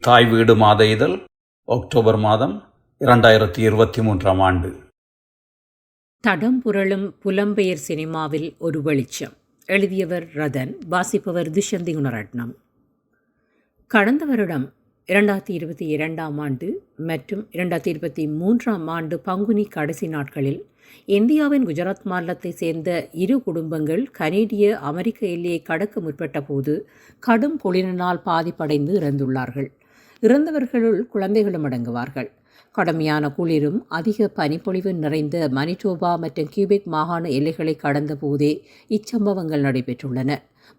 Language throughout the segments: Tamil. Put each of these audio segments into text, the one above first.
தாய் வீடு மாத இதழ் அக்டோபர் மாதம் இரண்டாயிரத்தி இருபத்தி மூன்றாம் ஆண்டு. தடம் புரளும் புலம்பெயர் சினிமாவில் ஒரு வெளிச்சம். எழுதியவர் ரதன் வாசிப்பவர் துஷந்தி குணரட்னம். கடந்த வருடம் இரண்டாயிரத்தி இருபத்தி இரண்டாம் ஆண்டு மற்றும் இரண்டாயிரத்தி இருபத்தி மூன்றாம் ஆண்டு பங்குனி கடைசி நாட்களில் இந்தியாவின் குஜராத் மாநிலத்தைச் சேர்ந்த இரு குடும்பங்கள் கனேடிய அமெரிக்க எல்லையை கடக்க முற்பட்ட போது கடும் குளிரினால் பாதிப்படைந்து இறந்துள்ளார்கள். இறந்தவர்களுள் குழந்தைகளும் அடங்குவார்கள். கடுமையான குளிரும் அதிக பனிப்பொழிவு நிறைந்த மனிடோபா மற்றும் கியூபெக் மாகாண எல்லைகளை கடந்த போதே இச்சம்பவங்கள் நடைபெற்றுள்ளன.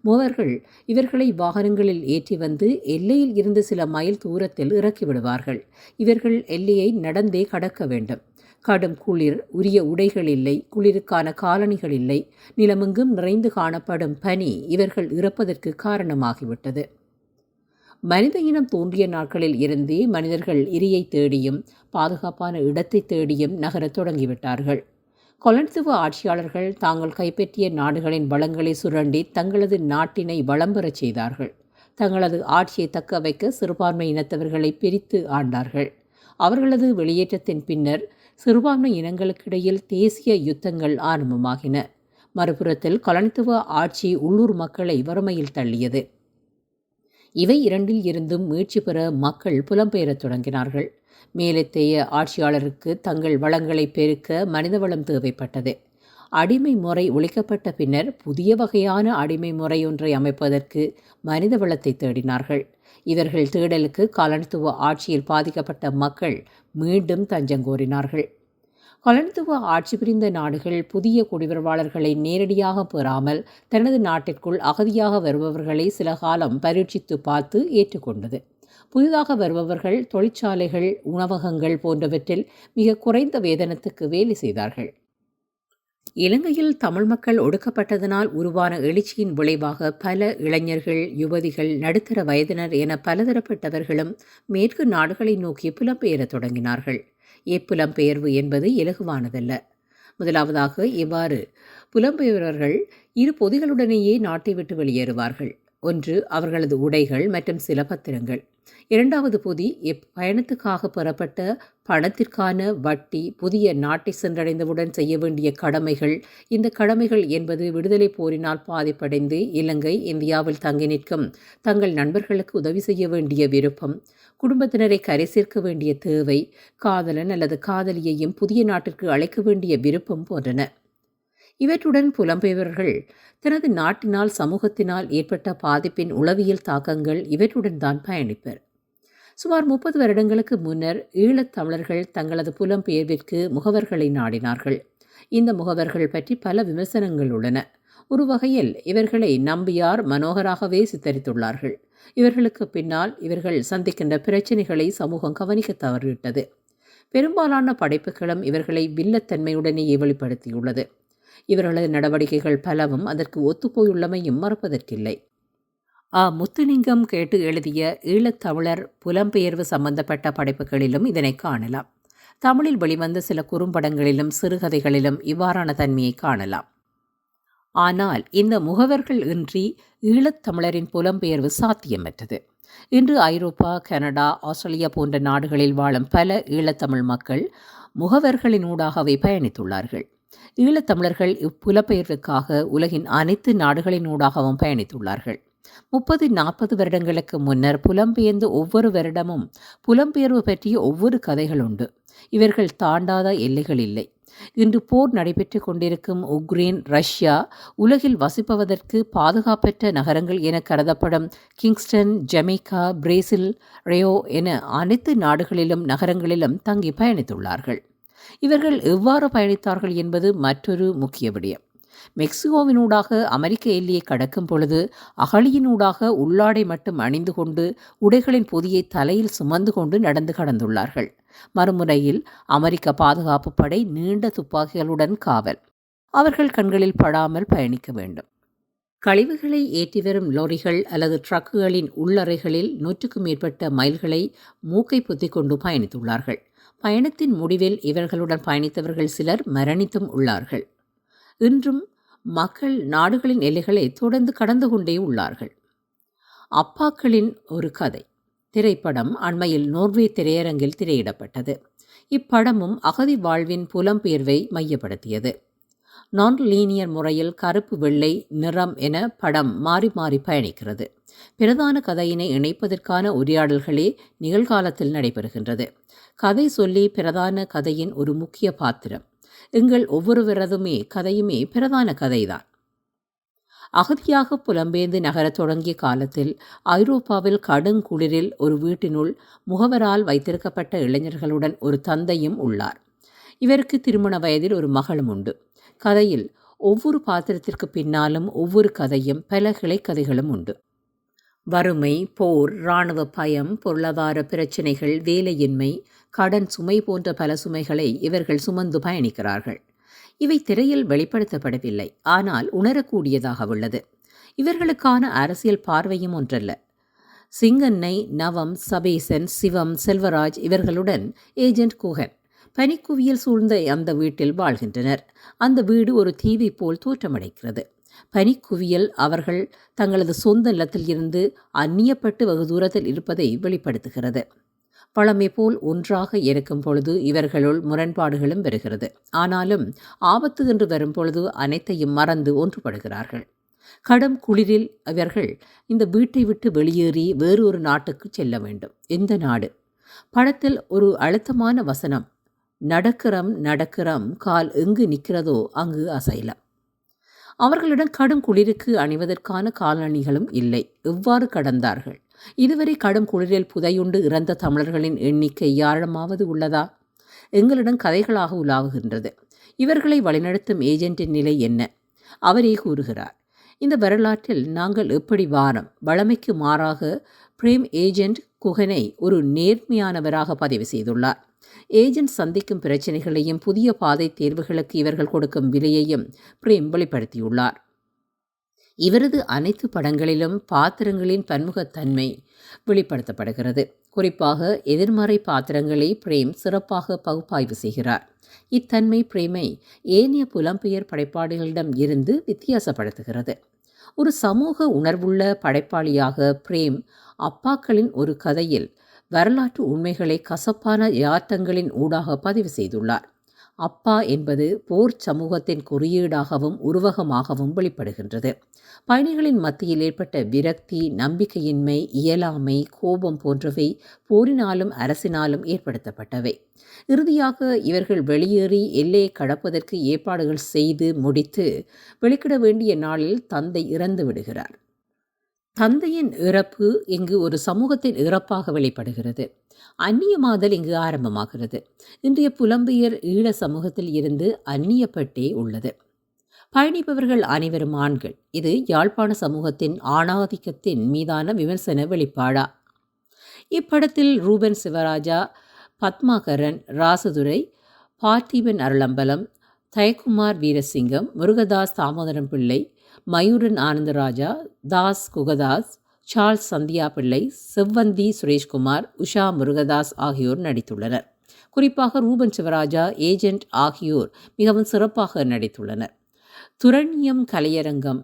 மூவர்கள் இவர்களை வாகனங்களில் ஏற்றி வந்து எல்லையில் இருந்து சில மைல் தூரத்தில் இறக்கிவிடுவார்கள் இவர்கள் எல்லையை நடந்தே கடக்க வேண்டும். கடும் குளிர் உரிய உடைகள் இல்லை குளிருக்கான காலணிகள் இல்லை நிலமெங்கும் நிறைந்து காணப்படும் பனி இவர்கள் இறப்பதற்கு காரணமாகிவிட்டது. மனித இனம் தோன்றிய நாட்களில் இருந்தே மனிதர்கள் இரியை தேடியும் பாதுகாப்பான இடத்தை தேடியும் நகரத் தொடங்கிவிட்டார்கள். கொலனித்துவ ஆட்சியாளர்கள் தாங்கள் கைப்பற்றிய நாடுகளின் வளங்களை சுரண்டி தங்களது நாட்டினை வளம் பெறச் செய்தார்கள். தங்களது ஆட்சியை தக்க வைக்க சிறுபான்மை இனத்தவர்களை பிரித்து ஆண்டார்கள். அவர்களது வெளியேற்றத்தின் பின்னர் சிறுபான்மை இனங்களுக்கிடையில் தேசிய யுத்தங்கள் ஆரம்பமாகின. மறுபுறத்தில் கொலனித்துவ ஆட்சி உள்ளூர் மக்களை வறுமையில் தள்ளியது. இவை இரண்டில் இருந்தும் மீட்சி பெற மக்கள் புலம்பெயரத் தொடங்கினார்கள். மேலத்தைய ஆட்சியாளருக்கு தங்கள் வளங்களை பெருக்க மனிதவளம் தேவைப்பட்டது. அடிமை முறை ஒழிக்கப்பட்ட பின்னர் புதிய வகையான அடிமை முறையொன்றை அமைப்பதற்கு மனித வளத்தை தேடினார்கள். இவர்கள் தேடலுக்கு காலனித்துவ ஆட்சியில் பாதிக்கப்பட்ட மக்கள் மீண்டும் தஞ்சம் கோரினார்கள். கொலனித்துவ ஆட்சி புரிந்த நாடுகள் புதிய குடிவரவாளர்களை நேரடியாக பெறாமல் தனது நாட்டிற்குள் அகதியாக வருபவர்களை சில காலம் பரீட்சித்து பார்த்து ஏற்றுக்கொண்டது. புதிதாக வருபவர்கள் தொழிற்சாலைகள் உணவகங்கள் போன்றவற்றில் மிக குறைந்த வேதனத்துக்கு வேலை செய்தார்கள். இலங்கையில் தமிழ் மக்கள் ஒடுக்கப்பட்டதனால் உருவான எழுச்சியின் விளைவாக பல இளைஞர்கள் யுவதிகள் நடுத்தர வயதினர் என பலதரப்பட்டவர்களும் மேற்கு நாடுகளை நோக்கி புலம்பெயரத் தொடங்கினார்கள். இப்புலம்பெயர்வு என்பது இலகுவானதல்ல. முதலாவதாக இவ்வாறு புலம்பெயர்வர்கள் இரு பொதிகளுடனேயே நாட்டை விட்டு வெளியேறுவார்கள். ஒன்று அவர்களது உடைகள் மற்றும் சில பத்திரங்கள். இரண்டாவது பொதி பயணத்துக்காக பெறப்பட்ட பணத்திற்கான வட்டி புதிய நாட்டை சென்றடைந்தவுடன் செய்ய வேண்டிய கடமைகள். இந்த கடமைகள் என்பது விடுதலை போரினால் பாதிப்படைந்து இலங்கை இந்தியாவில் தங்கி நிற்கும் தங்கள் நண்பர்களுக்கு உதவி செய்ய வேண்டிய விருப்பம் குடும்பத்தினரை கரை சேர்க்க வேண்டிய தேவை காதலன் அல்லது காதலியையும் புதிய நாட்டிற்கு அழைக்க வேண்டிய விருப்பம் போன்றன. இவற்றுடன் புலம்பெயர்வர்கள் தனது நாட்டினால் சமூகத்தினால் ஏற்பட்ட பாதிப்பின் உளவியல் தாக்கங்கள் இவற்றுடன் தான் பயணிப்பர். சுமார் முப்பது வருடங்களுக்கு முன்னர் ஈழத் தமிழர்கள் தங்களது புலம்பெயர்விற்கு முகவர்களை நாடினார்கள். இந்த முகவர்கள் பற்றி பல விமர்சனங்கள் உள்ளன. ஒரு வகையில் இவர்களை நம்பியார் மனோகராகவே சித்தரித்துள்ளார்கள். இவர்களுக்கு பின்னால் இவர்கள் சந்திக்கின்ற பிரச்சனைகளை சமூகம் கவனிக்க தவறிவிட்டது. பெரும்பாலான படைப்புகளும் இவர்களை வில்லத்தன்மையுடனேயே வெளிப்படுத்தியுள்ளது. இவர்களது நடவடிக்கைகள் பலவும் அதற்கு ஒத்துப்போயுள்ளமையும் மறப்பதற்கில்லை. ஆ முத்துலிங்கம் கேட்டு எழுதிய ஈழத்தமிழர் புலம்பெயர்வு சம்பந்தப்பட்ட படைப்புகளிலும் இதனை காணலாம். தமிழில் வெளிவந்த சில குறும்படங்களிலும் சிறுகதைகளிலும் இவ்வாறான தன்மையை காணலாம். ஆனால் இந்த முகவர்கள் இன்றி ஈழத்தமிழரின் புலம்பெயர்வு சாத்தியமற்றது. இன்று ஐரோப்பா கனடா ஆஸ்திரேலியா போன்ற நாடுகளில் வாழும் பல ஈழத்தமிழ் மக்கள் முகவர்களினூடாகவே பயணித்துள்ளார்கள். ஈழத்தமிழர்கள் இப்புலப்பெயர்வுக்காக உலகின் அனைத்து நாடுகளினூடாகவும் பயணித்துள்ளார்கள். முப்பது நாற்பது வருடங்களுக்கு முன்னர் புலம்பெயர்ந்து ஒவ்வொரு வருடமும் புலம்பெயர்வு பற்றிய ஒவ்வொரு கதைகள் உண்டு. இவர்கள் தாண்டாத எல்லைகள் இல்லை. இன்று போர் நடைபெற்று கொண்டிருக்கும் உக்ரைன் ரஷ்யா உலகில் வசிப்பவதற்கு பாதுகாப்பற்ற நகரங்கள் என கருதப்படும் கிங்ஸ்டன் ஜமைக்கா பிரேசில் ரேயோ என அனைத்து நாடுகளிலும் நகரங்களிலும் தங்கி பயணித்துள்ளார்கள். இவர்கள் எவ்வாறு பயணித்தார்கள் என்பது மற்றொரு முக்கிய விடயம். மெக்சிகோவினூடாக அமெரிக்க எல்லையை கடக்கும் பொழுது அகழியினூடாக உள்ளாடை மட்டும் அணிந்து கொண்டு உடைகளின் பொதியை தலையில் சுமந்து கொண்டு நடந்து கடந்துள்ளார்கள். மறுமுறையில் அமெரிக்க பாதுகாப்பு படை நீண்ட துப்பாக்கிகளுடன் காவல். அவர்கள் கண்களில் படாமல் பயணிக்க வேண்டும். கழிவுகளை ஏற்றி வரும் லாரிகள் அல்லது ட்ரக்குகளின் உள்ளறைகளில் நூற்றுக்கும் மேற்பட்ட மைல்களை மூக்கை பொத்திக்கொண்டு பயணித்துள்ளார்கள். பயணத்தின் முடிவில் இவர்களுடன் பயணித்தவர்கள் சிலர் மரணித்தும் உள்ளார்கள். இன்றும் மக்கள் நாடுகளின் எல்லைகளை தொடர்ந்து கடந்து கொண்டே உள்ளார்கள். அப்பாக்களின் ஒரு கதை. திரைப்படம் அண்மையில் நோர்வே திரையரங்கில் திரையிடப்பட்டது. இப்படமும் அகதி வாழ்வின் புலம்பெயர்வை மையப்படுத்தியது. நான் லீனியர் முறையில் கருப்பு வெள்ளை நிறம் என படம் மாறி மாறி பயணிக்கிறது. பிரதான கதையினை இணைப்பதற்கான உரையாடல்களே நிகழ்காலத்தில் நடைபெறுகின்றது. கதை சொல்லி பிரதான கதையின் ஒரு முக்கிய பாத்திரம். எங்கள் ஒவ்வொருவரதுமே கதையுமே பிரதான கதைதான். அகதியாக புலம்பெயர்ந்து நகரத் தொடங்கிய காலத்தில் ஐரோப்பாவில் கடுங்குளிரில் ஒரு வீட்டினுள் முகவரால் வைத்திருக்கப்பட்ட இளைஞர்களுடன் ஒரு தந்தையும் உள்ளார். இவருக்கு திருமண வயதில் ஒரு மகளும் உண்டு. கதையில் ஒவ்வொரு பாத்திரத்திற்கு பின்னாலும் ஒவ்வொரு கதையும் பல கிளைக்கதைகளும் உண்டு. வறுமை போர் இராணுவ பயம் பொருளாதார பிரச்சினைகள் வேலையின்மை கடன் சுமை போன்ற பல சுமைகளை இவர்கள் சுமந்து பயணிக்கிறார்கள். இவை திரையில் வெளிப்படுத்தப்படவில்லை ஆனால் உணரக்கூடியதாக உள்ளது. இவர்களுக்கான அரசியல் பார்வையும் ஒன்றல்ல. சிங்கன்னை நவம் சபேசன் சிவம் செல்வராஜ் இவர்களுடன் ஏஜென்ட் குஹன் பனிக்குவியல் சூழ்ந்த அந்த வீட்டில் வாழ்கின்றனர். அந்த வீடு ஒரு தீவை போல் தோற்றமடைக்கிறது. பனிக்குவியல் அவர்கள் தங்களது சொந்த நிலத்தில் இருந்து அந்நியப்பட்டு வெகு தூரத்தில் இருப்பதை வெளிப்படுத்துகிறது. பழமை போல் ஒன்றாக இருக்கும் பொழுது இவர்களுள் முரண்பாடுகளும் வருகிறது. ஆனாலும் ஆபத்து என்று வரும் பொழுது அனைத்தையும் மறந்து ஒன்றுபடுகிறார்கள். கடும் குளிரில் இவர்கள் இந்த வீட்டை விட்டு வெளியேறி வேறு ஒரு நாட்டுக்கு செல்ல வேண்டும். எந்த நாடு? படத்தில் ஒரு அழுத்தமான வசனம் நடக்கிறம் நடக்கிறம் கால் எங்கு நிற்கிறதோ அங்கு அசைலம். அவர்களிடம் கடும் குளிருக்கு அணிவதற்கான காலணிகளும் இல்லை. எவ்வாறு கடந்தார்கள்? இதுவரை கடும் குளிரில் புதையுண்டு இறந்த தமிழர்களின் எண்ணிக்கை யாழமாவது உள்ளதா? எங்களிடம் கதைகளாக உலாவுகின்றது. இவர்களை வழிநடத்தும் ஏஜென்ட்டின் நிலை என்ன? அவரே கூறுகிறார் இந்த வரலாற்றில் நாங்கள் எப்படி வாரம் வளமைக்கு மாறாக பிரேம் ஏஜென்ட் குகனை ஒரு நேர்மையானவராக பதிவு செய்துள்ளார். ஏஜென்ட் சந்திக்கும் பிரச்சனைகளையும் புதிய பாதை தேர்வுகளுக்கு இவர்கள் கொடுக்கும் விலையையும் பிரேம் வெளிப்படுத்தியுள்ளார். இவரது அனைத்து படங்களிலும் பாத்திரங்களின் பன்முகத்தன்மை வெளிப்படுத்தப்படுகிறது. குறிப்பாக எதிர்மறை பாத்திரங்களை பிரேம் சிறப்பாக பகுப்பாய்வு செய்கிறார். இத்தன்மை பிரேமை ஏனைய புலம்பெயர் படைப்பாளிகளிடம் இருந்து வித்தியாசப்படுத்துகிறது. ஒரு சமூக உணர்வுள்ள படைப்பாளியாக பிரேம் அப்பாக்களின் ஒரு கதையில் வரலாற்று உண்மைகளை கசப்பான யாத்தங்களின் ஊடாக பதிவு செய்துள்ளார். அப்பா என்பது போர் சமூகத்தின் குறியீடாகவும் உருவகமாகவும் வெளிப்படுகின்றது. பயணிகளின் மத்தியில் ஏற்பட்ட விரக்தி நம்பிக்கையின்மை இயலாமை கோபம் போன்றவை போரினாலும் அரசினாலும் ஏற்படுத்தப்பட்டவை. இறுதியாக இவர்கள் வெளியேறி எல்லையை கடப்பதற்கு ஏற்பாடுகள் செய்து முடித்து வெளிக்கிட வேண்டிய நாளில் தந்தை இறந்து விடுகிறார். தந்தையின் இறப்பு இங்கு ஒரு சமூகத்தின் இறப்பாக வெளிப்படுகிறது. அந்நியமாதல் இங்கு ஆரம்பமாகிறது. இன்றைய புலம்பெயர் ஈழ சமூகத்தில் இருந்து அந்நியப்பட்டே உள்ளது. பயணிப்பவர்கள் அனைவரும் ஆண்கள். இது யாழ்ப்பாண சமூகத்தின் ஆணாதிக்கத்தின் மீதான விமர்சன வெளிப்பாடா. இப்படத்தில் ரூபன் சிவராஜா பத்மாகரன் ராசதுரை பார்த்திபன் அருளம்பலம் தயக்குமார் வீரசிங்கம் முருகதாஸ் தாமோதரம் பிள்ளை மயூரன் ஆனந்தராஜா தாஸ் குகதாஸ் சார்ல்ஸ் சந்தியா பிள்ளை செவ்வந்தி சுரேஷ்குமார் உஷா முருகதாஸ் ஆகியோர் நடித்துள்ளனர். குறிப்பாக ரூபன் சிவராஜா ஏஜென்ட் ஆகியோர் மிகவும் சிறப்பாக நடித்துள்ளனர். துரண்யம் கலையரங்கம்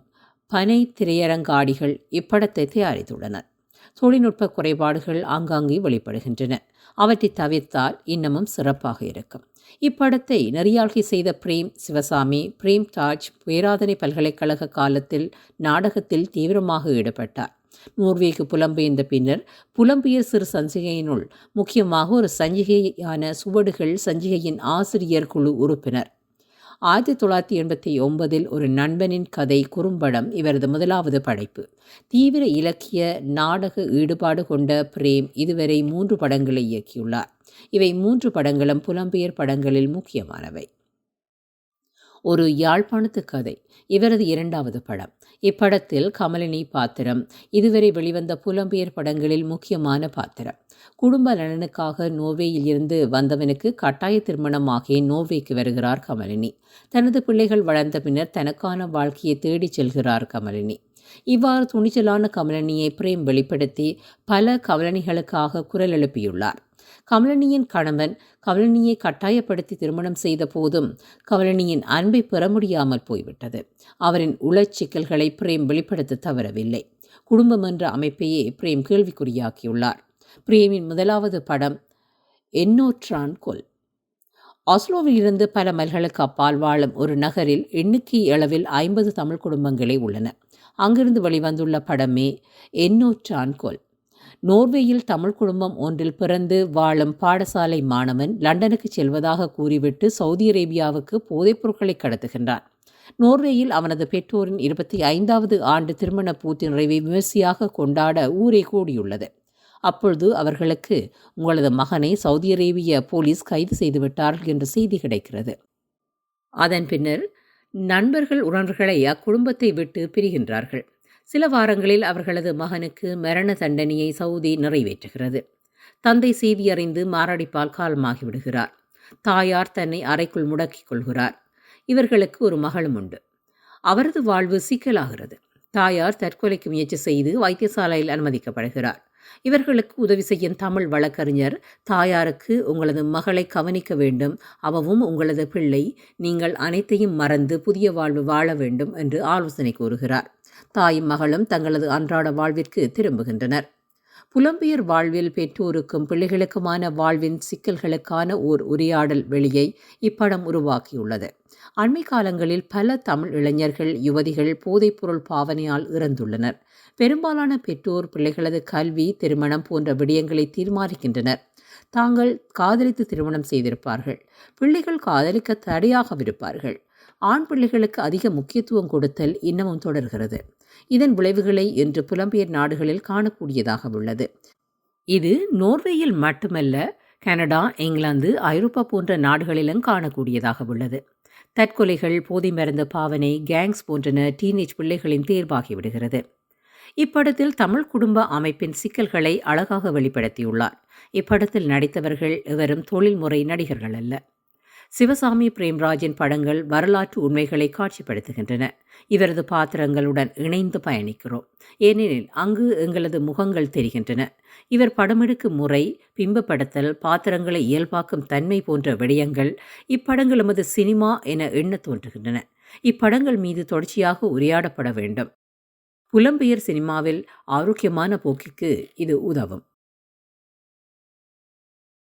பனை திரையரங்காடிகள் இப்படத்தை தயாரித்துள்ளனர். தொழில்நுட்ப குறைபாடுகள் ஆங்காங்கே வெளிப்படுகின்றன. அவற்றை தவிர்த்தால் இன்னமும் சிறப்பாக இருக்கும். இப்படத்தை நெறியாழ்கை செய்த பிரேம் சிவசாமி பிரேம் தாஜ் பேராதனை பல்கலைக்கழக காலத்தில் நாடகத்தில் தீவிரமாக ஈடுபட்டார். நோர்வேக்கு புலம்பெயர்ந்த பின்னர் புலம்பெயர் சிறு சஞ்சிகையினுள் முக்கியமாக ஒரு சஞ்சிகையான சுவடுகள் சஞ்சிகையின் ஆசிரியர் குழு உறுப்பினர். ஆயிரத்தி தொள்ளாயிரத்தி எண்பத்தி ஒன்பதில் ஒரு நண்பனின் கதை குறும்படம் இவரது முதலாவது படைப்பு. தீவிர இலக்கிய நாடக ஈடுபாடு கொண்ட பிரேம் இதுவரை மூன்று படங்களை இயக்கியுள்ளார். இவை மூன்று படங்களும் புலம்பெயர் படங்களில் முக்கியமானவை. ஒரு யாழ்ப்பாணத்து கதை. இவரது இரண்டாவது படம். இப்படத்தில் கமலினி பாத்திரம். இதுவரை வெளிவந்த புலம்பெயர் படங்களில் முக்கியமான பாத்திரம். குடும்ப நலனுக்காக நோவேயில் இருந்து வந்தவனுக்கு கட்டாய திருமணமாகி நோவேக்கு வருகிறார் கமலினி. தனது பிள்ளைகள் வளர்ந்த பின்னர் தனக்கான வாழ்க்கையை தேடிச் செல்கிறார் கமலினி. இவ்வாறு துணிச்சலான கமலனியை பிரேம் வெளிப்படுத்தி பல கமலனிகளுக்காக குரல் எழுப்பியுள்ளார். கமலனியின் கணவன் கமலனியை கட்டாயப்படுத்தி திருமணம் செய்த போதும் கமலனியின் அன்பை பெற முடியாமல் போய்விட்டது. அவரின் உளச்சிக்கல்களை பிரேம் வெளிப்படுத்த தவறவில்லை. குடும்பம் என்ற அமைப்பையே பிரேம் கேள்விக்குறியாக்கியுள்ளார். பிரேமின் முதலாவது படம் எண்ணூற்றான் கொல். ஆஸ்லோவில் இருந்து பல மைல்களுக்கு அப்பால் வாழும் ஒரு நகரில் எண்ணிக்கை அளவில் ஐம்பது தமிழ் குடும்பங்களே உள்ளன. அங்கிருந்து வெளிவந்துள்ள படமே எண்ணூற்றான் நோர்வேயில் தமிழ் குடும்பம் ஒன்றில் பிறந்து வாழும் பாடசாலை மாணவன் லண்டனுக்கு செல்வதாக கூறிவிட்டு சவுதி அரேபியாவுக்கு போதைப் பொருட்களை கடத்துகின்றான். நோர்வேயில் அவனது பெற்றோரின் இருபத்தி ஐந்தாவது ஆண்டு திருமண பூத்து நிறைவை விமர்சையாக கொண்டாட ஊரே கூடியுள்ளது. அப்பொழுது அவர்களுக்கு உங்களது மகனை சவுதி அரேபிய போலீஸ் கைது செய்துவிட்டார்கள் என்ற செய்தி கிடைக்கிறது. அதன் பின்னர் நண்பர்கள் உறவர்களை அக்குடும்பத்தை விட்டு பிரிகின்றார்கள். சில வாரங்களில் அவர்களது மகனுக்கு மரண தண்டனையை சவுதி நிறைவேற்றுகிறது. தந்தை செய்தி அறிந்து மாரடைப்பால் காலமாகிவிடுகிறார். தாயார் தன்னை அறைக்குள் முடக்கிக் கொள்கிறார். இவர்களுக்கு ஒரு மகளும் உண்டு. அவரது வாழ்வு சிக்கலாகிறது. தாயார் தற்கொலைக்கு முயற்சி செய்து வைத்தியசாலையில் அனுமதிக்கப்படுகிறார். இவர்களுக்கு உதவி செய்யும் தமிழ் வழக்கறிஞர் தாயாருக்கு உங்களது மகளை கவனிக்க வேண்டும். அவவும் உங்களது பிள்ளை. நீங்கள் அனைத்தையும் மறந்து புதிய வாழ்வு வாழ வேண்டும் என்று ஆலோசனை கூறுகிறார். தாயும் மகளும் தங்களது அன்றாட வாழ்விற்கு திரும்புகின்றனர். புலம்பெயர் வாழ்வில் பெற்றோருக்கும் பிள்ளைகளுக்குமான வாழ்வின் சிக்கல்களுக்கான ஓர் உரையாடல் வெளியை இப்படம் உருவாக்கியுள்ளது. அண்மை காலங்களில் பல தமிழ் இளைஞர்கள் யுவதிகள் போதைப்பொருள் பாவனையால் இறந்துள்ளனர். பெரும்பாலான பெற்றோர் பிள்ளைகளது கல்வி திருமணம் போன்ற விடயங்களை தீர்மானிக்கின்றனர். தாங்கள் காதலித்து திருமணம் செய்திருப்பார்கள். பிள்ளைகள் காதலிக்க தடையாகவிருப்பார்கள். ஆண் பிள்ளைகளுக்கு அதிக முக்கியத்துவம் கொடுத்தல் இன்னமும் தொடர்கிறது. இதன் விளைவுகளை இன்று புலம்பெயர் நாடுகளில் காணக்கூடியதாக உள்ளது. இது நோர்வேயில் மட்டுமல்ல கனடா இங்கிலாந்து ஐரோப்பா போன்ற நாடுகளிலும் காணக்கூடியதாக உள்ளது. தற்கொலைகள் போதை மருந்து பாவனை கேங்ஸ் போன்றன டீனேஜ் பிள்ளைகளின் தேர்வாகிவிடுகிறது இப்படத்தில் தமிழ் குடும்ப அமைப்பின் சிக்கல்களை அழகாக வெளிப்படுத்தியுள்ளார். இப்படத்தில் நடித்தவர்கள் எவரும் தொழில்முறை நடிகர்கள் அல்ல. சிவசாமி பிரேம்ராஜின் படங்கள் வரலாற்று உண்மைகளை காட்சிப்படுத்துகின்றன. இவரது பாத்திரங்களுடன் இணைந்து பயணிக்கிறோம். ஏனெனில் அங்கு எங்களது முகங்கள் தெரிகின்றன. இவர் படமெடுக்கும் முறை பிம்பப்படுத்தல் பாத்திரங்களை இயல்பாக்கும் தன்மை போன்ற விடயங்கள் இப்படங்கள் எமது சினிமா என எண்ண தோன்றுகின்றன. இப்படங்கள் மீது தொடர்ச்சியாக உரையாடப்பட வேண்டும். புலம்பெயர் சினிமாவில் ஆரோக்கியமான போக்கிற்கு இது உதவும்.